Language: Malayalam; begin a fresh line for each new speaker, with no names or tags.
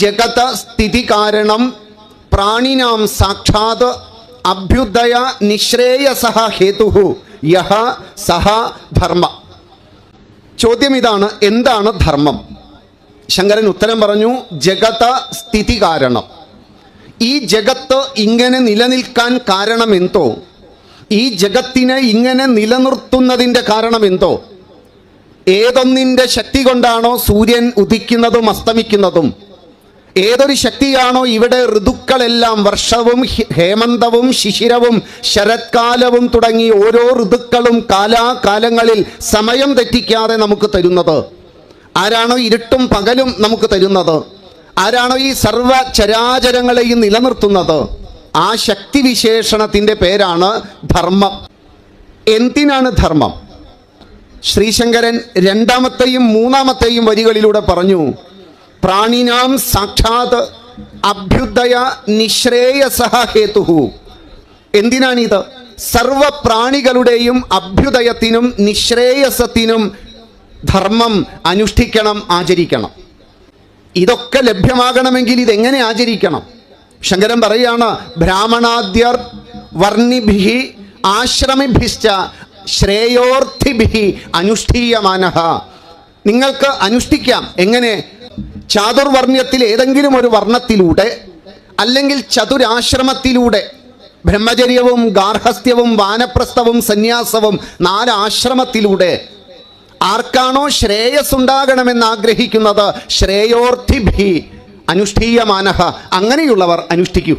ജഗത സ്ഥിതി കാരണം പ്രാണിനാം സാക്ഷാത് അഭ്യുദയ നിശ്രേയസഹ ഹേതു യഹ സഹ ധർമ്മ. ചോദ്യം ഇതാണ് എന്താണ് ധർമ്മം? ശങ്കരൻ ഉത്തരം പറഞ്ഞു ജഗത സ്ഥിതി കാരണം. ഈ ജഗത്ത് ഇങ്ങനെ നിലനിൽക്കാൻ കാരണം എന്തോ ഈ ജഗത്തിനെ ഇങ്ങനെ നിലനിർത്തുന്നതിന്റെ കാരണം എന്തോ ഏതൊന്നിന്റെ ശക്തി കൊണ്ടാണോ സൂര്യൻ ഉദിക്കുന്നതും അസ്തമിക്കുന്നതും? ഏതൊരു ശക്തിയാണോ ഇവിടെ ഋതുക്കളെല്ലാം വർഷവും ഹേമന്തവും ശിശിരവും ശരത്കാലവും തുടങ്ങി ഓരോ ഋതുക്കളും കാലാകാലങ്ങളിൽ സമയം തെറ്റിക്കാതെ നമുക്ക് തരുന്നത്. ആരാണോ ഇരുട്ടും പകലും നമുക്ക് തരുന്നത്. ആരാണോ ഈ സർവ ചരാചരങ്ങളെയും നിലനിർത്തുന്നത്. ആ ശക്തി വിശേഷണത്തിന്റെ പേരാണ് ധർമ്മം. എന്തിനാണ് ധർമ്മം? ശ്രീശങ്കരൻ രണ്ടാമത്തെയും മൂന്നാമത്തെയും വരികളിലൂടെ പറഞ്ഞു പ്രാണിനാം സാക്ഷാത് അഭ്യുദയ നിശ്രേയസഹ ഹേതുഹു. എന്തിനാണിത്? സർവ പ്രാണികളുടെയും അഭ്യുദയത്തിനും നിശ്രേയസത്തിനും ധർമ്മം അനുഷ്ഠിക്കണം ആചരിക്കണം. ഇതൊക്കെ ലഭ്യമാകണമെങ്കിൽ ഇതെങ്ങനെ ആചരിക്കണം? ശങ്കരൻ പറയുകയാണ് ബ്രാഹ്മണാദ്യർ വർണിഭി ആശ്രമിഭിശ്ച ശ്രേയോർത്ഥിഭി അനുഷ്ഠീയമാനഹ നിങ്ങൾക്ക് അനുഷ്ഠിക്കാം. എങ്ങനെ? ചാതുർവർണ്യത്തിൽ ഏതെങ്കിലും ഒരു വർണത്തിലൂടെ അല്ലെങ്കിൽ ചതുരാശ്രമത്തിലൂടെ. ബ്രഹ്മചര്യവും ഗാർഹസ്ഥ്യവും വാനപ്രസ്ഥവും സന്യാസവും നാലാശ്രമത്തിലൂടെ. ആർക്കാണോ ശ്രേയസ് ഉണ്ടാകണമെന്ന് ആഗ്രഹിക്കുന്നത് ശ്രേയോർത്ഥിഭി അനുഷ്ഠീയമാനഹ അങ്ങനെയുള്ളവർ അനുഷ്ഠിക്കൂ.